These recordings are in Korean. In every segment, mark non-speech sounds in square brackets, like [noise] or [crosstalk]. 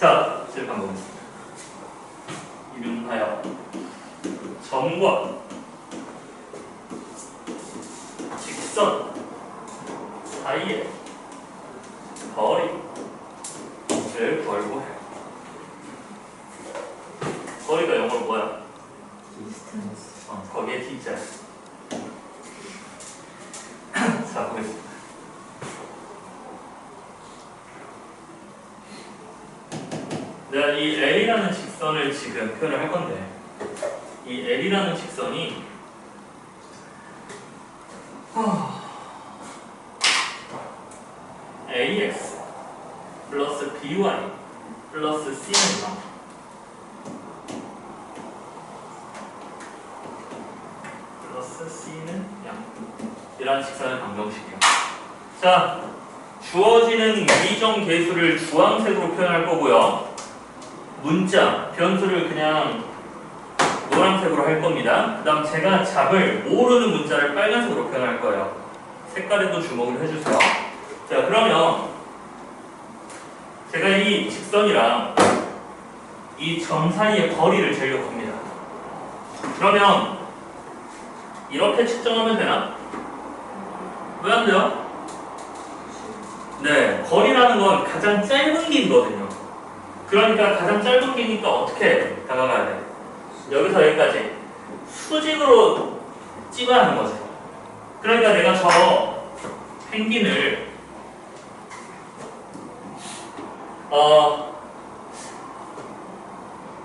자, 실판 보겠습니다. 이름하여 점과 직선 사이의 거리를 구하려고 해요. 거리가 영어로 뭐야? 어, 거기에 T자. 자, 보겠습니다. 내가 이 L이라는 직선을 지금 표현을 할 건데, 이 L이라는 직선이 하, AX 플러스 BY 플러스 C는 0. 플러스 C는 0. 이라는 직선의 방정식이야. 자, 주어지는 미정 계수를 주황색으로 표현할 거고요. 문자, 변수를 그냥 노란색으로 할 겁니다. 그 다음 제가 잡을 모르는 문자를 빨간색으로 표현할 거예요. 색깔에도 주목을 해주세요. 자, 그러면 제가 이 직선이랑 이 점 사이의 거리를 재려고 합니다. 그러면 이렇게 측정하면 되나? 왜 안 돼요? 네, 거리라는 건 가장 짧은 길이거든요. 그러니까 가장 짧은 길이니까 어떻게 다가가야 돼? 여기서 여기까지 수직으로 찍어야 하는 거죠. 그러니까 내가 저 펭귄을 어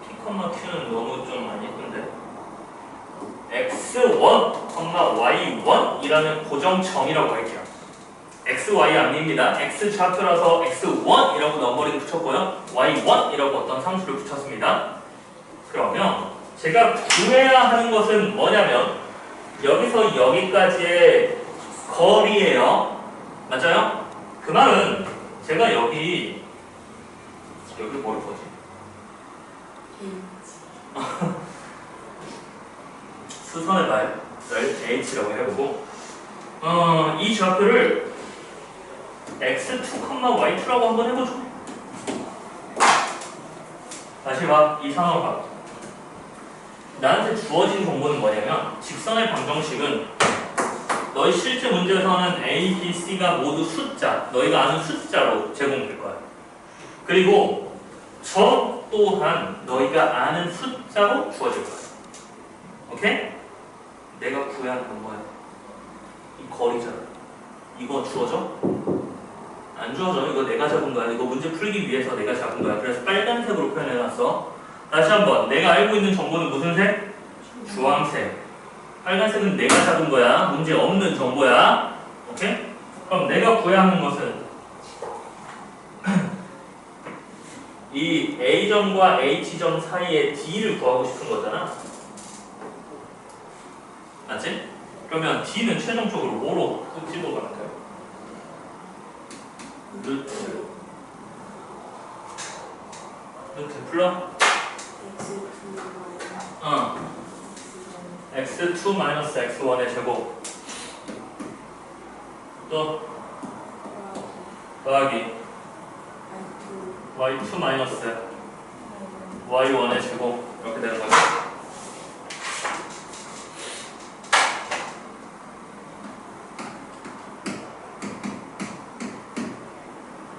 P, Q는 너무 좀 많이 예쁜데 X1, Y1이라는 고정점이라고 할게요. X, Y 아닙니다. X 좌표라서 X1이라고 넘버링 붙였고요. Y1이라고 어떤 상수를 붙였습니다. 그러면 제가 구해야 하는 것은 뭐냐면 여기서 여기까지의 거리예요. 맞아요? 그 말은 제가 여기 여기 뭘 거지? 수선의 발을 H라고 해보고 어, 이 좌표를 x2, y2라고 한번 해보죠. 다시 봐. 이 상황을 봐. 나한테 주어진 정보는 뭐냐면 직선의 방정식은 너희 실제 문제에서는 A, B, C가 모두 숫자, 너희가 아는 숫자로 제공될 거야. 그리고 저 또한 너희가 아는 숫자로 주어질 거야. 오케이? 내가 구해야 하는 건 뭐야? 이 거리잖아. 이거 주어져? 안 주어져. 이거 내가 잡은 거야. 이거 문제 풀기 위해서 내가 잡은 거야. 그래서 빨간색으로 표현해놨어. 다시 한번. 내가 알고 있는 정보는 무슨 색? 주황색. 빨간색은 내가 잡은 거야. 문제 없는 정보야. 오케이? 그럼 내가 구해야 하는 것은 [clears throat] 이 A점과 H점 사이의 D를 구하고 싶은 거잖아. 맞지? 그러면 D는 최종적으로 뭐로 집어갈까요? 루트 루트 플러 어 x2 마이너스 x1의 제곱 또 더하기 y2 마이너스 y1의 제곱 이렇게 되는 거죠.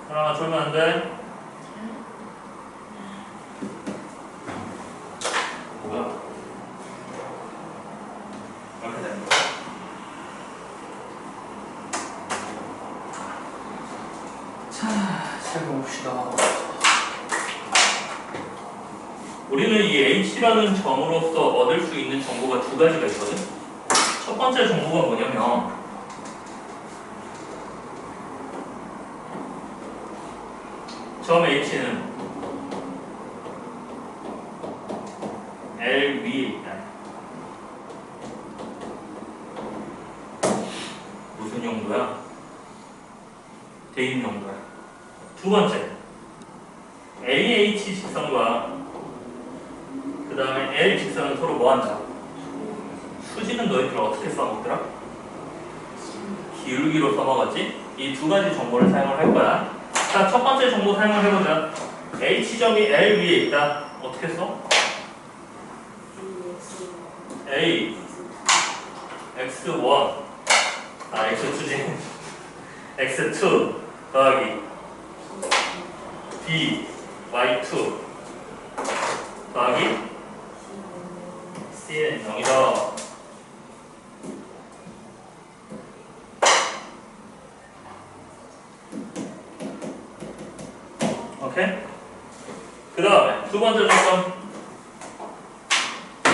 하나 맞추면 안 돼. 뭐야? 이렇게 되는 거야. 자, 살펴봅시다. 우리는 이 H라는 점으로서 얻을 수 있는 정보가 두 가지가 있거든. 첫 번째 정보가 뭐냐면 점 H는 L 위에 있다. 무슨 용도야? 대입 용도야. 두 번째, AH 직선과 그 다음에 L 직선은 서로 뭐한다? 수지는 너희들 어떻게 써먹더라? 기울기로 써먹었지? 이 두 가지 정보를 사용을 할 거야. 자, 첫 번째 정보 사용을 해보자. H점이 L 위에 있다. 어떻게 써? A X1 아 X2지 [laughs] X2 더하기 B Y2 더하기 Cn 0이다 오케이? 그 다음에 두 번째 조건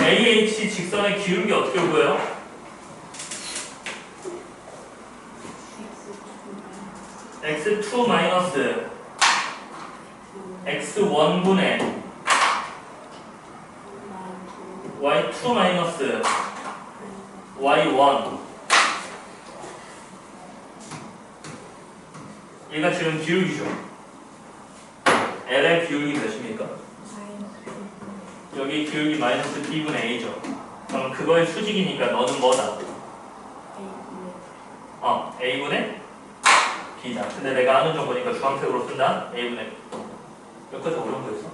AH 직선의 기울기 어떻게 보여요? X2 마이너스 x1분의 y2 마이너스 y1 얘가 지금 기울기죠 L의 기울기 몇입니까? 여기 기울기 마이너스 b분의 a죠 그럼 그거의 수직이니까 너는 뭐다? 어 a분의 근데 내가 아는 정보니까 주황색으로 쓴다 a분의 여기까지 어려운 거였어?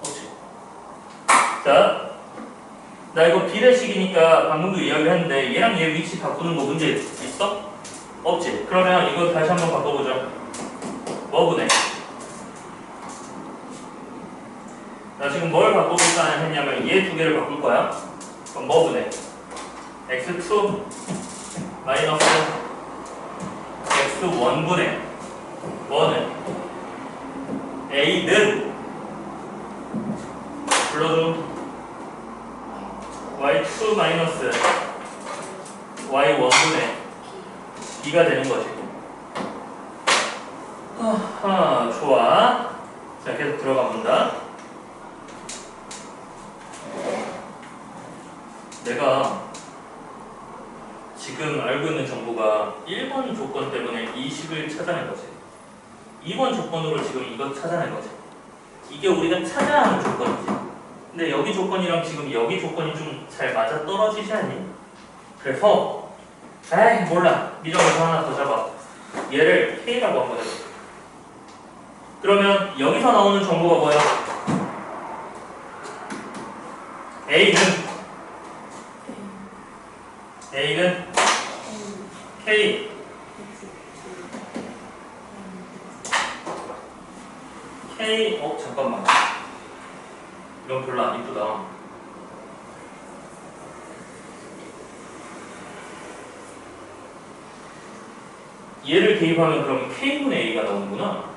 없지 자, 나 이거 비례식이니까 방금도 이야기를 했는데 얘랑 얘 위치 바꾸는 거 문제 있어? 없지. 그러면 이거 다시 한번 바꿔보자. 뭐분해? 나 지금 뭘 바꿔볼까 했냐면 얘 두 개를 바꿀 거야. 그럼 뭐분해? x2 마이너스 x1분의 뭐는 a는 불러도 y2 마이너스 y1분의 b가 되는 거지. 아하, 좋아. 자, 계속 들어가 본다. 내가 지금 알고 있는 정보가 1번 조건 때문에 이 식을 찾아낸 거지. 2번 조건으로 지금 이거 찾아낸 거지. 이게 우리가 찾아야 하는 조건이지. 근데 여기 조건이랑 지금 여기 조건이 좀 잘 맞아 떨어지지 않니? 그래서 에이 몰라 미정에서 하나 더 잡아 얘를 K라고 한번 해볼게 그러면 여기서 나오는 정보가 뭐야? A는 A는 K K 어 잠깐만. 이건 별로 안 이쁘다. 얘를 대입하면 그럼 K분의 A가 나오는구나?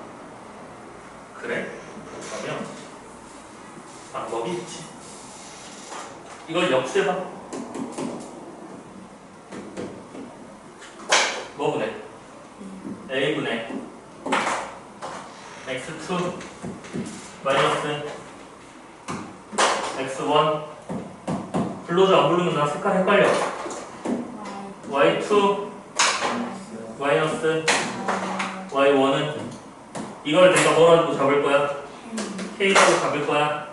그래? 그러면 방법이 있지. 이걸 역수해봐 뭐분의 A분의 X2 마이너스 X1. 불러줘 안 부르면 나 색깔 헷갈려. Y2 마이너스 Y1은 이걸 내가 뭐라고 잡을 거야? K라고 잡을 거야?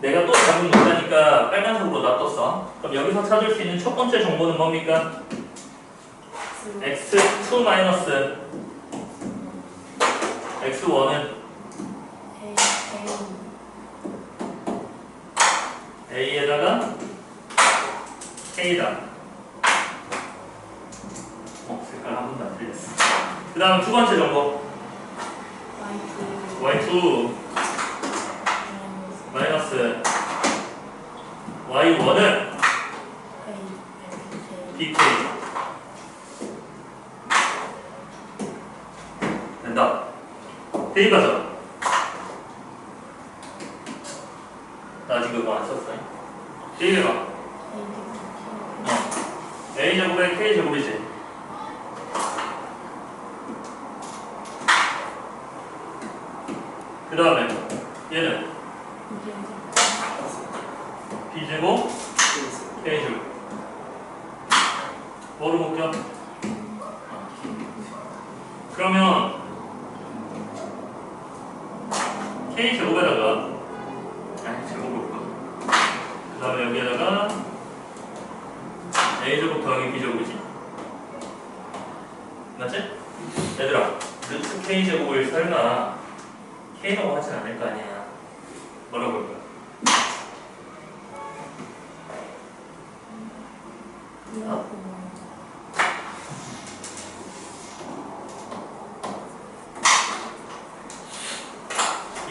내가 또 잡으면 못하니까. 빨간색으로 놔뒀어. 그럼 여기서 찾을 수 있는 첫 번째 정보는 뭡니까? X2 마이너스 X1은 A에다가 K다 어, 색깔 한 번도 안 틀렸어. 그 다음 두 번째 정보. Y2 마이너스 Y1은 대입하자. 나 아직 그거 안 썼어. 대입해봐. 어. A제곱에 K제곱이지. 그 다음에 얘는 B제곱 K제곱 뭐로 묶여? 그러면 K제곱에다가 아니 제곱을 묶어 그 다음에 여기에다가 A제곱 더하기 B제곱이지 맞지? 얘들아 루트 K제곱을 설마 K라고 하진 않을 거 아니야. 뭐라고 할 거야?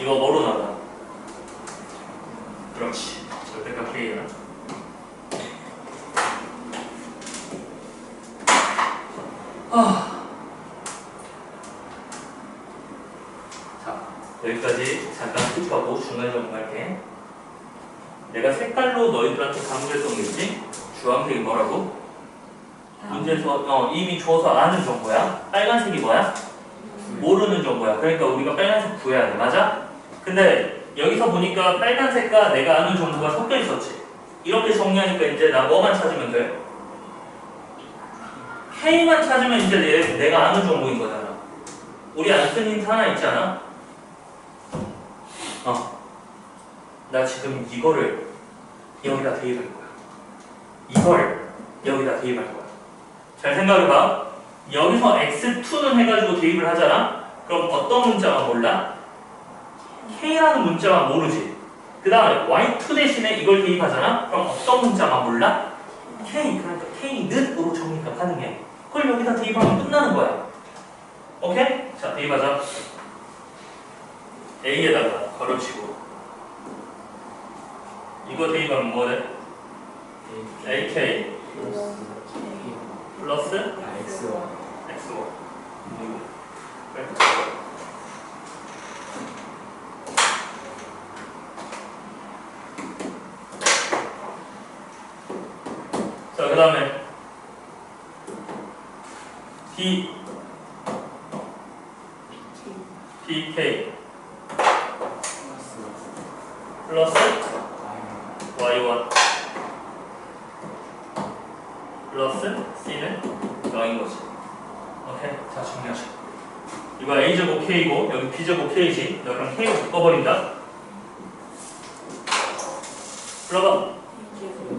이거 뭐로 나가? 그렇지. 절대값 K야. 아. 자, 여기까지 잠깐 스킵하고 중간에 넘어갈게. 내가 색깔로 너희들한테 강조했던 게 있지? 주황색이 뭐라고? 문제에서 어, 이미 줘서 아는 정보야. 빨간색이 뭐야? 모르는 정보야. 그러니까 우리가 빨간색 구해야 돼. 맞아? 근데 여기서 보니까 빨간색과 내가 아는 정보가 섞여 있었지. 이렇게 정리하니까 이제 나 뭐만 찾으면 돼? K만 찾으면 이제 내, 내가 아는 정보인 거잖아. 우리 안 쓴 힌트 하나 있잖아. 어. 나 지금 이거를 여기다 대입할 거야. 이걸 여기다 대입할 거야. 잘 생각해봐. 여기서 x2는 해가지고 대입을 하잖아? 그럼 어떤 문자가 몰라? K라는 문자가 모르지. 그 다음에 y2 대신에 이걸 대입하잖아? 그럼 어떤 문자가 몰라? k. 그러니까 k는으로 정리가 가능해. 그걸 여기다 대입하면 끝나는 거야. 오케이? 자, 대입하자. a에다가 걸어치고. 이거 대입하면 뭐 돼? ak 플러스 X와 x5. 그래. 다음에 D, PK 플러스 플러스 Y1 플러스 C는 0인 거지. 오케이? 자, 정리하자. 이거 A제곱 K고 여기 B제곱 K지. 너 그럼 K로 바꿔버린다. 불러봐.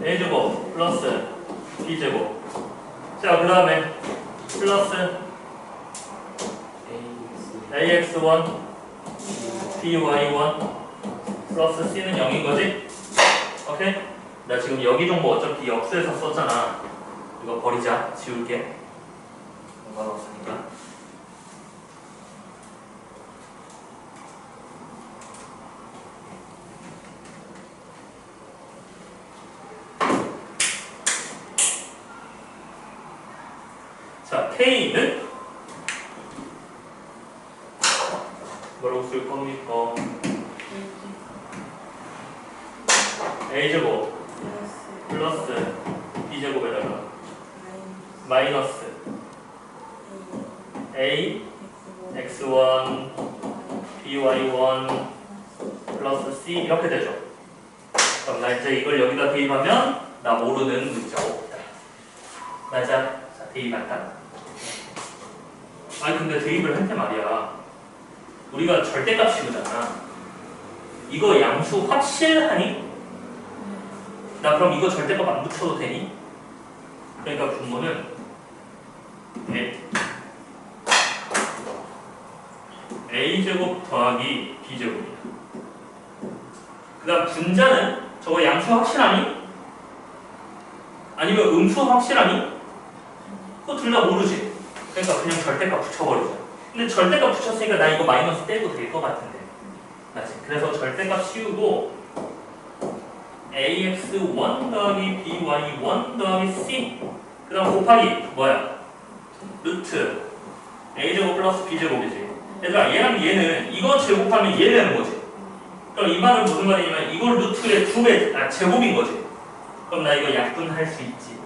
A제곱 플러스 B제곱. 자, 그 다음에 플러스 AX AX1 BY1 플러스 C는 0인 거지? 오케이? 나 지금 여기 정보 어차피 역수에서 썼잖아. 이거 버리자. 지울게. 공간 없으니까. 자, K는 뭐라고 쓸 겁니까? A제곱 플러스 B제곱에다가 마이너스 A X1 BY1 플러스 C 이렇게 되죠. 그럼 나 이제 이걸 여기다 대입하면 나 모르는 없다. 맞아. 자, 대입한다. 아니 근데 대입을 할 때 말이야. 우리가 절대값 씌우잖아. 이거 양수 확실하니? 나 그럼 이거 절대값 안 붙여도 되니? 그러니까 분모는 A A제곱 더하기 B제곱이야. 그 다음 분자는 저거 양수 확실하니? 아니면 음수 확실하니? 그거 둘 다 모르지. 그러니까 그냥 절대값 붙여버리자. 근데 절대값 붙였으니까 나 이거 마이너스 떼도 될 것 같은데. 맞지? 그래서 절대값 씌우고 ax1 더하기 by1 더하기 c. 그 다음 곱하기 뭐야? 루트. A제곱 플러스 b제곱이지. 얘들아 얘랑 얘는 이거 제곱하면 얘 되는 거지. 그럼 이 말은 무슨 말이냐면 이걸 루트의 두배 아, 제곱인 거지. 그럼 나 이거 약분할 수 있지.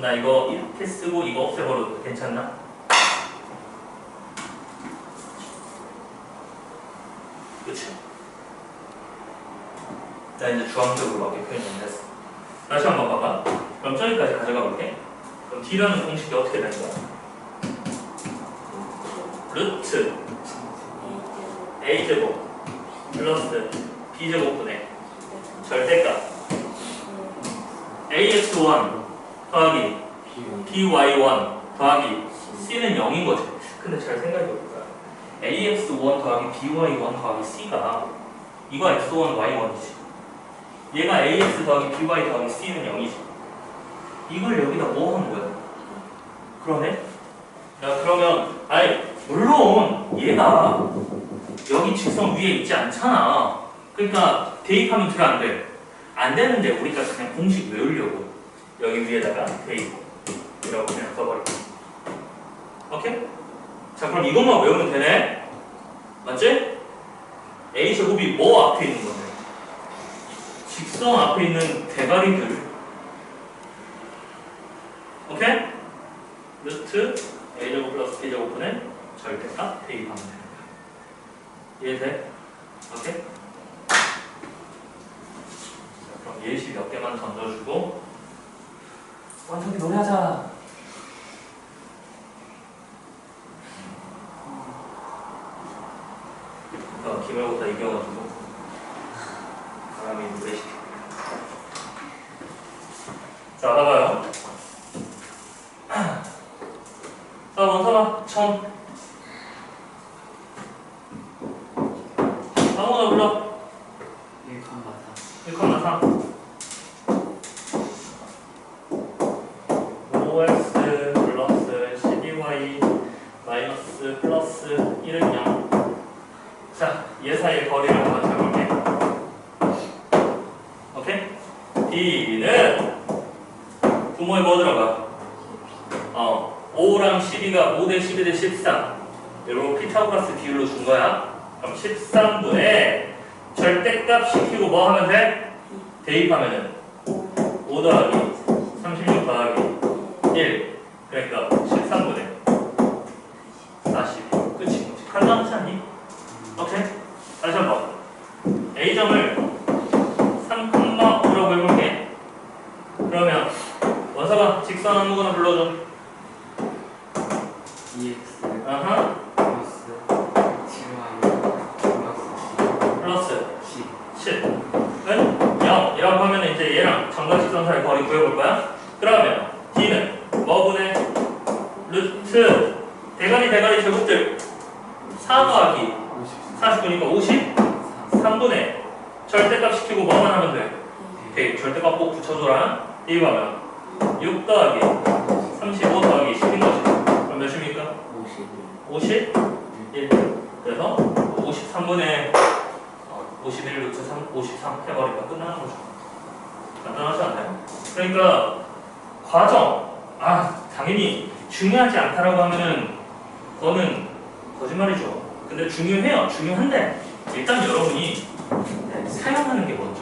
나 이거 이렇게 쓰고 이거 없애버려도 괜찮나? 그치? 자 이제 주황색으로 하게 표현이 됐어 다시 한번 봐봐. 그럼 저기까지 가져가 볼게. 그럼 D라는 공식이 어떻게 되는 거야? 루트 A제곱 플러스 B제곱분의 절대값. AX1 더하기 B1 BY1 더하기 C는 0인 거지. 근데 잘 생각해볼까? Ax1 더하기 by1 더하기 c가 이거 x1, y1이지. 얘가 ax 더하기 by 더하기 c는 0이지. 이걸 여기다 뭐한 거야? 그러네? 야 그러면 아니 물론 얘가 여기 직선 위에 있지 않잖아. 그러니까 대입하면 돼안 돼? 안 되는데 우리가 그냥 공식 외우려고 여기 위에다가 대입 이라고 그냥 써버릴게. 오케이? 자 그럼 이것만 외우면 되네? 맞지? A 제곱이 뭐 앞에 있는 건데? 직선 앞에 있는 대가리들 오케이? 루트 A 제곱 플러스 B 제곱분의 절대값 대입하면 되는 거야 이해돼? 오케이? 자 그럼 예시 몇 개만 던져주고 완성이 노래하자 어, 기말고사 이겨가지고 사람이 노래 시켜. 자, 봐봐요. 자, 원서가 천. 아무나 불러. 1컴마 3. OX 플러스 12Y 마이너스 플러스 1은 0. 자, 얘 사이의 거리를 한번 잡을게. 오케이? D는 부모에 뭐 들어가? 어, 5랑 12가 5대 12 대 13. 이런 피타고라스 비율로 준 거야. 그럼 13분에 절대값 시키고 뭐 하면 돼? 대입하면은 5 더하기 36 더하기 1. 그러니까 간단하지 않니? 오케이? 다시 한 번. A점을 3,5라고 해볼게. 그러면 원서가 직선 아무거나 불러줘. EX 아하. 플러스 7Y 플러스 플러스 10 10은 0. 이라고 하면 이제 얘랑 정각직선 사이 거리 구해볼 거야. 그러면 D는 뭐분의 루트 대가리 대가리 제곱들 4 더하기 49니까 50? 3분의 절대값 시키고 뭐만 하면 돼? 대입 절대값 꼭 붙여줘라. 대입하면 6 더하기 35 더하기 10인 거지. 그럼 몇입니까? 50 51. 그래서 53분의 51 루트 3, 53 해버리면 끝나는 거죠. 간단하지 않나요? 그러니까 과정, 아 당연히 중요하지 않다라고 하면은 그거는 거짓말이죠. 근데 중요해요. 중요한데 일단 여러분이 네, 사용하는 게 먼저.